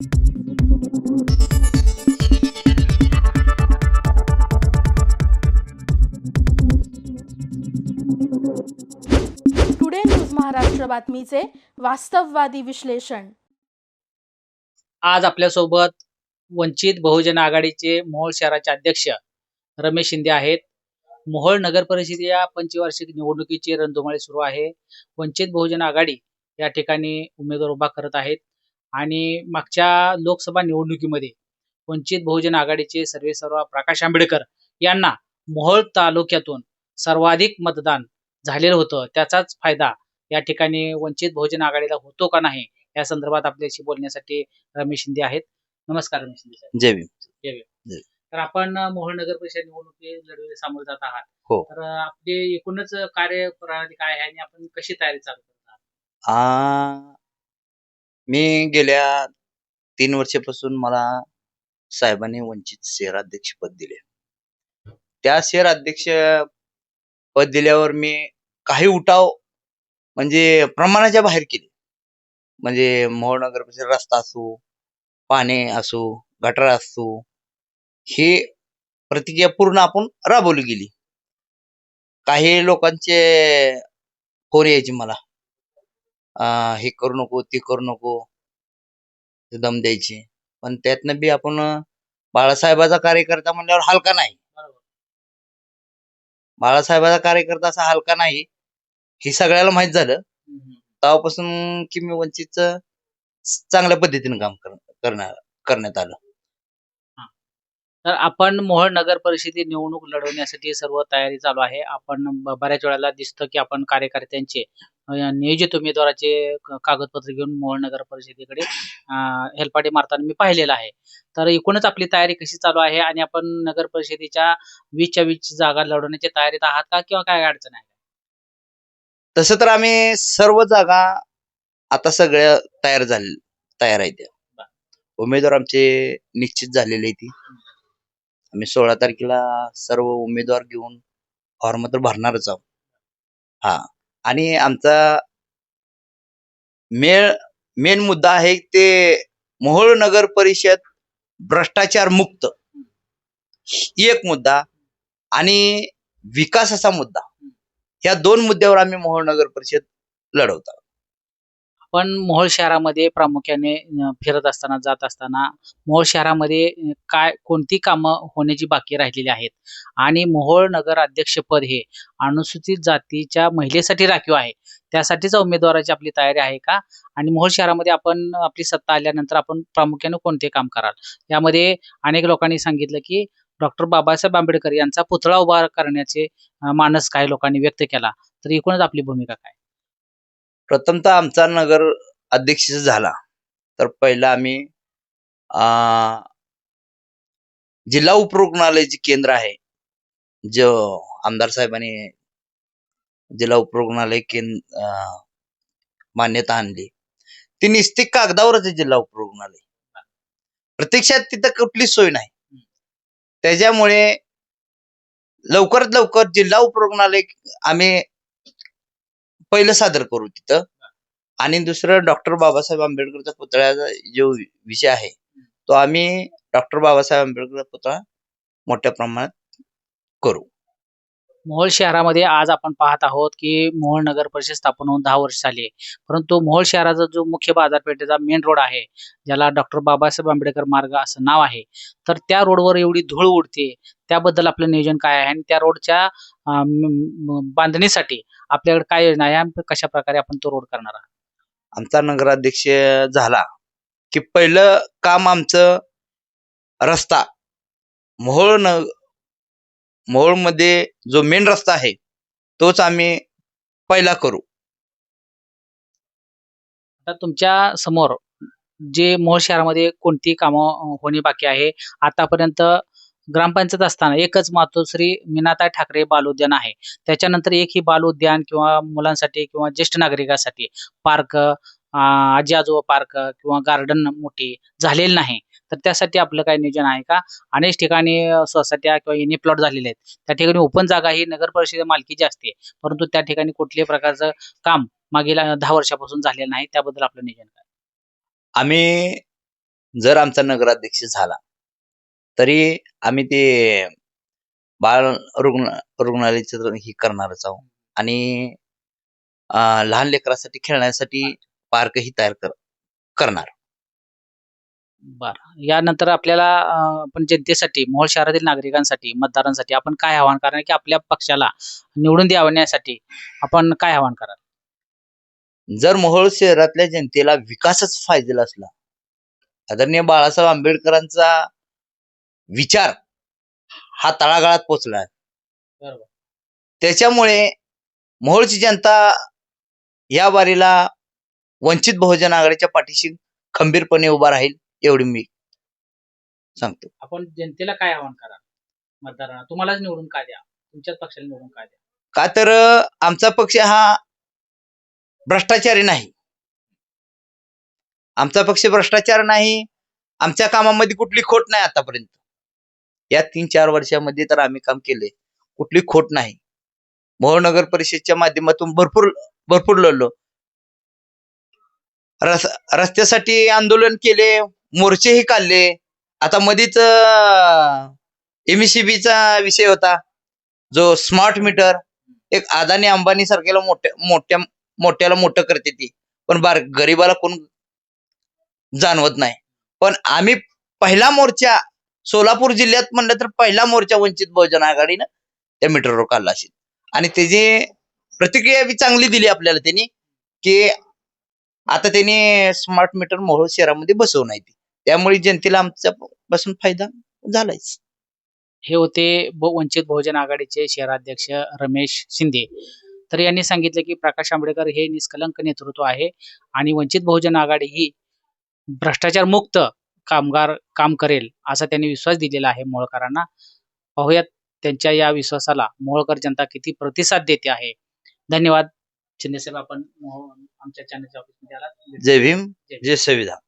Today news Maharashtra बातमीचे वास्तववादी विश्लेषण. आज आपल्यासोबत वंचित बहुजन आघाडीचे मोहोळ शहराचे अध्यक्ष रमेश शिंदे आहेत. मोहोळ नगर परिषद या पंचवार्षिक निवडणुकीची रणधुमाळी सुरू आहे. वंचित बहुजन आघाडी या ठिकाणी उमेदवार उभा करत आहेत. आणि मागच्या लोकसभा निवडणुकीमध्ये वंचित बहुजन आघाडीचे सर्वेसर्वा प्रकाश आंबेडकर यांना मोहोळ तालुक्यातून सर्वाधिक मतदान झालेलं होतं. त्याचाच फायदा या ठिकाणी वंचित बहुजन आघाडीला होतो का नाही या संदर्भात आपल्याशी बोलण्यासाठी रमेश शिंदे आहेत. नमस्कार रमेश शिंदे. जय भीम. तर आपण मोहोळ नगर परिषद निवडणुकी लढवले सामोरे जात आहात. हो. तर आपली एकूणच कार्यप्रणाली काय आहे आणि आपण कशी तयारी चालू करत आहात? मी गेल्या तीन वर्षापासून मला साहेबांनी वंचित शहराध्यक्ष पद दिले. त्या शहर अध्यक्ष पद दिल्यावर मी काही उठाव म्हणजे प्रमाणाच्या बाहेर केले. म्हणजे मोहोळ नगर परिषद रस्ता असो पाणी असो गटार असो हे प्रतिक्रिया पूर्ण आपण राबवली गेली. काही लोकांचे फोन यायचे मला. हे करू नको ते करू नको दम द्यायचे. पण त्यातनं बी आपण बाळासाहेबाचा कार्यकर्ता म्हणल्यावर हलका नाही. बाळासाहेबाचा कार्यकर्ता असा हलका नाही. हे सगळ्याला माहीत झालं. तेव्हापासून की मी वंचित चांगल्या पद्धतीने काम करणार करण्यात आलं. तर आपण मोहन नगर परिषदे निवडणूक लढवण्यासाठी सर्व तयारी चालू आहे. आपण बऱ्याच वेळेला दिसतं की आपण कार्यकर्त्यांचे नियोजित उमेदवाराचे कागदपत्र घेऊन मोहोळ नगर परिषदेकडे हेलपाटे मारताना मी पाहिलेलं आहे. तर एकूणच आपली तयारी कशी चालू आहे आणि आपण नगर परिषदेच्या वीसच्या वीस जागा लढवण्याची तयारीत आहात का किंवा काय अडचण आहे? तसं तर आम्ही सर्व जागा आता सगळ्या तयार झाले तयार आहेत त्या. उमेदवार आमचे निश्चित झालेले ती आम्ही सोळा तारखेला सर्व उमेदवार घेऊन फॉर्म तर भरणारच आहोत. हा. आणि आमचा मेळ मेन मुद्दा आहे ते मोहोळ नगर परिषद भ्रष्टाचार मुक्त. एक मुद्दा आणि विकासाचा मुद्दा. या दोन मुद्द्यावर आम्ही मोहोळ नगर परिषद लढवतो. पण मोहोळ शहरामध्ये प्रामुख्याने फिरत असताना जात असताना मोहोळ शहरामध्ये काय कोणती कामं होण्याची बाकी राहिलेली आहेत? आणि मोहोळ नगर अध्यक्षपद हे अनुसूचित जातीच्या महिलेसाठी राखीव आहे. त्यासाठीच उमेदवाराची आपली तयारी आहे का? आणि मोहोळ शहरामध्ये आपण आपली सत्ता आल्यानंतर आपण प्रामुख्याने कोणते काम कराल? यामध्ये अनेक लोकांनी सांगितलं की डॉक्टर बाबासाहेब आंबेडकर यांचा पुतळा उभा करण्याचे मानस काही लोकांनी व्यक्त केला. तर एकूणच आपली भूमिका काय? प्रथमतः आमचा नगर अध्यक्ष झाला. तर पहिला आम्ही जिल्हा उपरुग्णालय जे केंद्र आहे. जो आमदार साहेबांनी जिल्हा उपरुग्णालय केंद्र मान्यता आणली. ती निस्तिक कागदावरच आहे जिल्हा उपरुग्णालय. प्रत्यक्षात तिथं कुठलीच सोय नाही. त्याच्यामुळे लवकरात लवकर जिल्हा उपरुग्णालय आम्ही पहिलं सादर करू तिथं. आणि दुसरं डॉक्टर बाबासाहेब आंबेडकरचा पुतळ्याचा जो विषय आहे तो आम्ही डॉक्टर बाबासाहेब आंबेडकर पुतळा मोठ्या प्रमाणात करू. मोहोळ शहरामध्ये आज आपण पाहत आहोत की मोहोळ नगर परिषद स्थापन होऊन दहा वर्ष झाली परंतु मोहोळ शहराचा जो मुख्य बाजारपेठेचा मेन रोड आहे ज्याला डॉक्टर बाबासाहेब आंबेडकर मार्ग असं नाव आहे तर त्या रोडवर एवढी धूळ उडते त्याबद्दल आपलं नियोजन काय आहे? आणि त्या रोडच्या बांधणीसाठी आपल्याकडे काय योजना आहे? आणि कशा प्रकारे आपण तो रोड करणार आहात? आमचा नगराध्यक्ष झाला की पहिलं काम आमचं रस्ता मोहोळ न मोहोळमध्ये जो मेन रस्ता आहे तोच आम्ही पहिला करू. आता तुमच्यासमोर जे मोहोळ शहरामध्ये कोणती कामं होणे बाकी आहे आतापर्यंत ग्रामपंचायत असताना एकच मातोश्री मीनाताई ठाकरे बाल उद्यान आहे. त्याच्यानंतर एक ही बाल उद्यान किंवा मुलांसाठी किंवा ज्येष्ठ नागरिकांसाठी पार्क आजी आजोबा पार्क किंवा गार्डन मोठी झालेली नाही. तर त्यासाठी आपलं काय नियोजन आहे का? अनेक ठिकाणी सोसायट्या किंवा एनी प्लॉट झालेले आहेत. त्या ठिकाणी ओपन जागा ही नगर परिषदे मालकीची असते परंतु त्या ठिकाणी कुठल्याही प्रकारचं काम मागील दहा वर्षापासून झालेलं नाही. त्याबद्दल आपलं नियोजन काय? आम्ही जर आमचा नगराध्यक्ष झाला तरी आम्ही ते बाळ रुग्ण रुग्णालयाचं ही करणारच आहोत आणि लहान लेकरासाठी खेळण्यासाठी पार्कही तयार कर करणार. बर. यानंतर आपल्याला अं, आपण जनतेसाठी मोहोळ शहरातील नागरिकांसाठी मतदारांसाठी आपण काय आवाहन करणार? की आपल्या पक्षाला निवडून द्यावण्यासाठी आपण काय आवाहन कराल? जर मोहोळ शहरातल्या जनतेला विकासच फायदेला असला आदरणीय बाळासाहेब आंबेडकरांचा विचार हा तळागाळात पोचला. बरोबर. त्याच्यामुळे मोहोळची जनता या बारीला वंचित बहुजन आघाडीच्या पाठीशी खंबीरपणे उभा राहील. एवढी मी सांगतो. आपण जनतेला काय आवाहन कराल? मतदारांना? तुम्हालाच निवडून का द्या? तुमच्याच पक्षाला निवडून का द्या? का तर आमचा पक्ष हा भ्रष्टाचारी नाही. आमचा पक्ष भ्रष्टाचार नाही. आमच्या कामामध्ये कुठली खोट नाही आतापर्यंत. या तीन चार वर्षामध्ये तर आम्ही काम केले. कुठली खोट नाही. मोहोळ नगर परिषदच्या माध्यमातून भरपूर भरपूर लढलो. रस रस्त्यासाठी आंदोलन केले. मोर्चेही काढले. आता मधीच एमसीबीचा विषय होता. जो स्मार्ट मीटर एक अदानी अंबानी सारख्याला मोठ्या मोठ्या मोठ्याला मोठं करते ती. पण बार गरीबाला कोण जाणवत नाही. पण आम्ही पहिला मोर्चा सोलापूर जिल्ह्यात म्हणलं तर पहिला मोर्चा वंचित बहुजन आघाडीनं त्या मीटरवर काढला असेल. आणि त्याची प्रतिक्रिया बी चांगली दिली आपल्याला त्यांनी की आता त्यांनी स्मार्ट मीटर मोहोळ शहरामध्ये बसवून आहे ती. त्यामुळे जनतेला आमच्या पासून फायदा झालाच हे होते वंचित बहुजन आघाडीचे शहराध्यक्ष रमेश शिंदे. तर यांनी सांगितले की प्रकाश आंबेडकर हे निष्कलंक नेतृत्व आहे आणि वंचित बहुजन आघाडी ही भ्रष्टाचार मुक्त कामगार काम करेल असा त्यांनी विश्वास दिलेला आहे मोहोळकरांना पाहूयात त्यांच्या या विश्वासाला मोहोळकर जनता किती प्रतिसाद देते आहे. धन्यवाद. शिंदेसाहेब आपण आमच्या चॅनलच्या ऑफिसमध्ये आलात. जय भीम. जय संविधान.